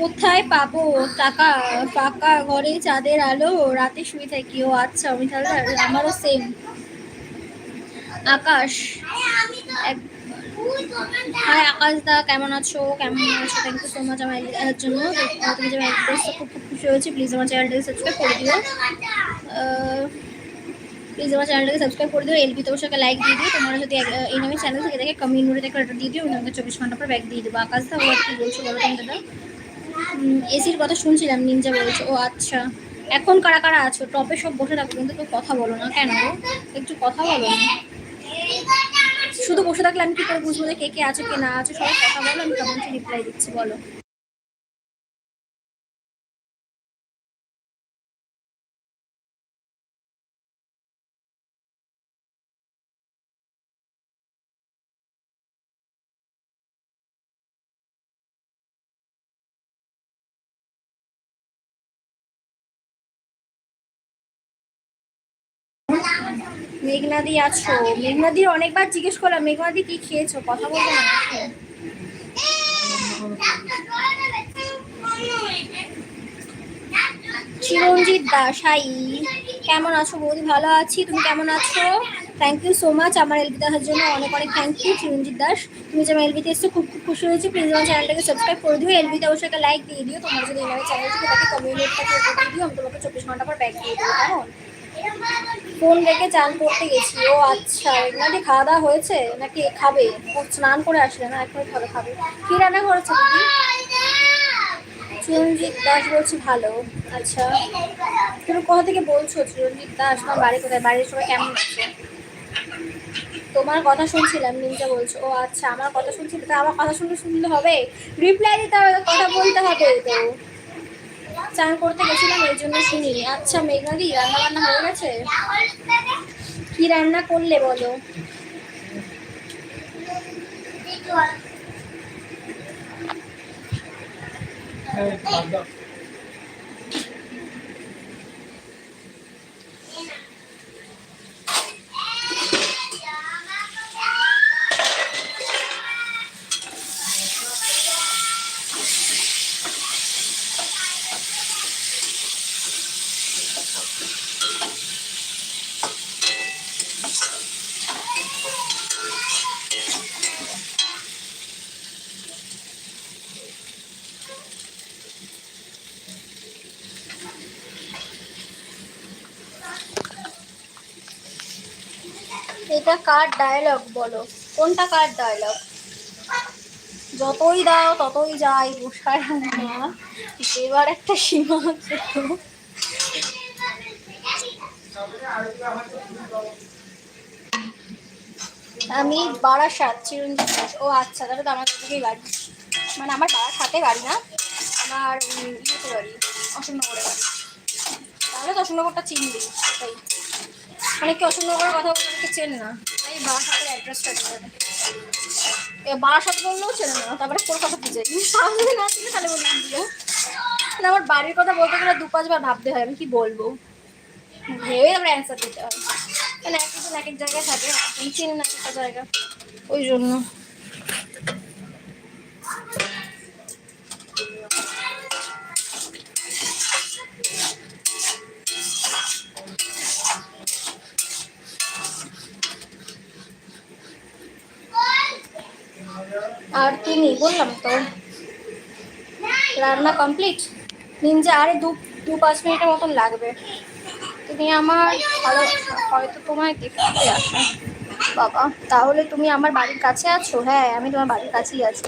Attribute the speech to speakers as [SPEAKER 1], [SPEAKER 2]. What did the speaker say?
[SPEAKER 1] কোথায় পাবো? টাকা ফাঁকা ঘরে চাঁদের আলো। রাতে শুয়ে থাকি। ও আচ্ছা তাহলে আমারও সেম আকাশ। হাই আকাশ দা, কেমন আছো? কেমন আছো? থ্যাংক ইউ সো মাচ আমার জন্য। তুমি যে অ্যাড্রেস খুব খুব খুশি হয়েছি। প্লিজ আমার চ্যানেলটাকে সাবস্ক্রাইব করে দিও। প্লিজ আমার চ্যানেলটাকে সাবস্ক্রাইব করে দিও এলপি তো ওকে লাইক দিয়ে দিও, তোমরা যদি এই নামে চ্যানেল থেকে দেখে কমিউনিটি থেকে একটা দিয়ে দিও তোমাকে চব্বিশ ঘণ্টা পর ব্যাগ দিয়ে দেবো। আকাশ দা, ও আর কি বলছো বলো তুমি দাদা এসির কথা শুনছিলাম নিনজা বলছো, ও আচ্ছা। এখন কারা কারা আছো? টপে সব বসে থাকো, কিন্তু কেউ কথা বলো না, কেন? একটু কথা বলো না। শুধু বসে থাকলে আমি কি করে বুঝব যে কে কে আছো, কে না আছো? সবাই কথা বলো, আমি কমেন্টে রিপ্লাই দিচ্ছি, বলো। মেঘনাদি আছো? মেঘনাদির অনেকবার জিজ্ঞেস করলাম, মেঘনাদি কি খেয়েছো? কথা বলবে না? চিরঞ্জিত দাস হাই কেমন আছো বৌদি? ভালো আছি, তুমি কেমন আছো? থ্যাংক ইউ সো মাচ আমার এলবি দেখার জন্য অনেক অনেক থ্যাংক ইউ চিরঞ্জিত দাস। তুমি যে আমার এলবিতে এসছো, খুব খুব খুশি হয়েছি। প্লিজ আমার চ্যানেলটাকে সাবস্ক্রাইব করে দিও। এলবিতে অবশ্যই একটা লাইক দিয়ে দিও। তোমার যদি আমার চ্যানেল থেকে তাকে কমিউনিটিটাকে দিও আমি তোমাকে চব্বিশ ঘণ্টা পর ব্যাক দিয়ে দেবো, কেমন? ফোন রেখে চান করতে গেছি। ও আচ্ছা এগুলো খাওয়া দাওয়া হয়েছে? নাকি খাবে? স্নান করে আসলে না এখন খাবে খাবে। কি রান্না করেছে দিদি চিরঞ্জিত দাস বলছি ভালো। আচ্ছা তুমি কোথা থেকে বলছো চিরঞ্জিত দাস? তোমার বাড়ি কোথায়? বাড়ির সবাই কেমন আছে? তোমার কথা শুনছিলাম নিমটা বলছো। ও আচ্ছা আমার কথা শুনছিলে? তা আমার কথা শুনলে শুনলে হবে? রিপ্লাই দিতে হবে, কথা বলতে হবে তো। চান করতে গেছিলাম, এই জন্য শুনিনি। আচ্ছা মেঘাদি রান্না বান্না হয়ে গেছে? কি রান্না করলে বলো? এটা কার ডায়লগ বলো? কোনটা কার ডায়লগ যতই দাও, ততই যাই বসায় না। এবার একটা সীমা আছে। তো। আমি বারাসাত চিরঞ্জিত ও আচ্ছা তাহলে তো আমার থেকেই বাড়ি। মানে আমার বারাসাতে বাড়ি না, আমার ইয়েতে বাড়ি, অশোকনগরে বাড়ি। তাহলে তো অশোকনগরটা চিনবি তাই। অনেকে অশোকনগরের কথা বলে, অনেকে চেনে না। তাই বারাসাতের অ্যাড্রেসটা দেবে এ, বারাসাত বললেও চেনে না, তারপরে কলকাতা যাই। সামনে না ছিল তাহলে বলে দিও আমার বাড়ির কথা বলতে গেলে দু পাঁচবার ভাবতে হয়, আমি কি বলব? ভেবে তারপরে অ্যান্সার দিতে হয়। কেন এক একজন এক এক জায়গায় থাকে চেনে না একটা জায়গা। ওই জন্য। আর তুমি বললাম তো। রান্না কমপ্লিট নিনজা, আরে দু দু পাঁচ মিনিটের মতন লাগবে। তুমি আমার ভালো, হয়তো তোমায় দেখতে আসো বাবা, তাহলে তুমি আমার বাড়ির কাছে আছো? হ্যাঁ আমি তোমার বাড়ির কাছেই আছি।